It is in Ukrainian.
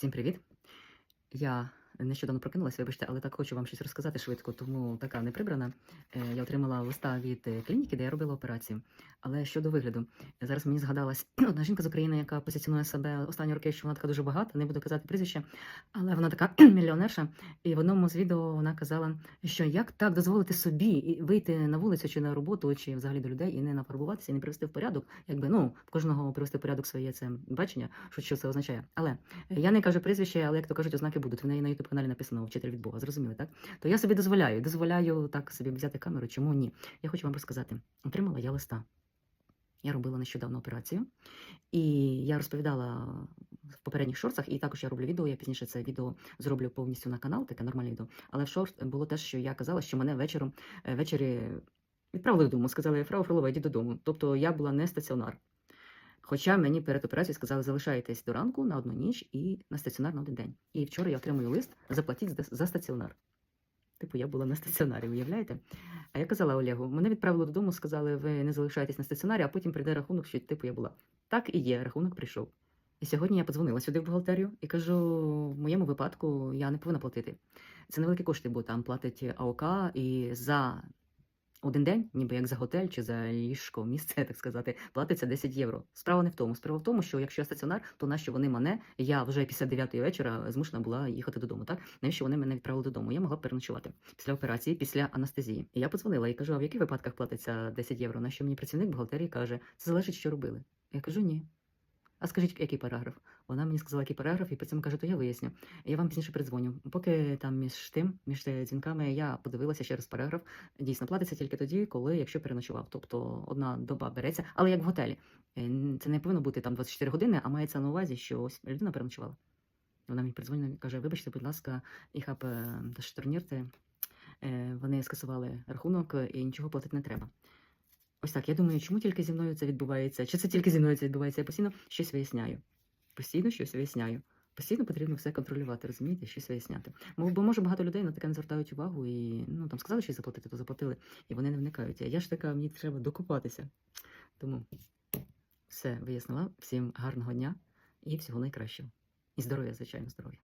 Всім привіт! Я нещодавно прокинулася, вибачте, але так хочу вам щось розказати швидко, тому така не прибрана. Е, Я отримала листа від е, клініки, де я робила операцію. Але щодо вигляду, зараз мені згадалась одна жінка з України, яка позиціонує себе останні роки, що вона така дуже багата, не буду казати прізвище, але вона така мільйонерша. І в одному з відео вона казала, що як так дозволити собі вийти на вулицю чи на роботу, чи взагалі до людей і не нафарбуватися, і не привести в порядок. Якби ну в кожного привести в порядок своє це бачення, що, це означає. Але я не кажу прізвище, але як то кажуть, ознаки будуть. В неї на ютуб каналі написано вчитель від Бога. Зрозуміли, так? То я собі дозволяю, дозволяю так собі взяти камеру. Чому ні? Я хочу вам розказати. Отримала я листа. Я робила нещодавно операцію, і я розповідала в попередніх шорцах, і також я роблю відео. Я пізніше це відео зроблю повністю на канал, таке нормальне відео. Але в шорт було те, що я казала, що мене вечором е, ввечері відправили додому. Сказали, Фрау Фролова, йди додому. Тобто я була не стаціонар. Хоча мені перед операцією сказали, залишайтесь до ранку на одну ніч і на стаціонар на один день. І вчора я отримую лист, заплатіть за- стаціонар. Типу, я була на стаціонарі, уявляєте? А я казала Олегу, мене відправили додому, сказали, ви не залишаєтесь на стаціонарі, а потім прийде рахунок, що типу я була. Так і є, рахунок прийшов. І сьогодні я подзвонила сюди в бухгалтерію і кажу: в моєму випадку я не повинна платити. Це невеликі кошти, бо там платить АОК і за один день, ніби як за готель чи за ліжко, місце, так сказати, платиться 10 євро. Справа не в тому. Справа в тому, що якщо я стаціонар, то нащо вони мене? Я вже після 9 вечора змушена була їхати додому. Так навіщо вони мене відправили додому? Я могла б переночувати після операції, після анестезії. І я подзвонила і кажу: а в яких випадках платиться 10 євро? На що мені працівник бухгалтерії каже, це залежить, що робили. Я кажу, ні. А скажіть, який параграф? Вона мені сказала, який параграф, і при цьому каже, то я виясню. Я вам пізніше передзвоню. Поки там між тим, між е, дзвінками, я подивилася ще раз параграф. Дійсно, платиться тільки тоді, коли якщо переночував. Тобто одна доба береться, але як в готелі. Е, Це не повинно бути там 24 години, а мається на увазі, що ось людина переночувала. Вона мені передзвонила і каже: вибачте, будь ласка, ich habe das stornierte. Е, Вони скасували рахунок е, і нічого платити не треба. Ось так. Я думаю, чому тільки зі мною це відбувається? Чи це тільки зі мною це відбувається? Я постійно щось виясняю. Постійно щось виясняю. Постійно потрібно все контролювати, розумієте, щось виясняти. Бо може багато людей на таке не звертають увагу і ну там сказали, що заплатити, то заплатили, і вони не вникають. А я ж така, мені треба докопатися. Тому все вияснила. Всім гарного дня і всього найкращого. І здоров'я, звичайно, здоров'я.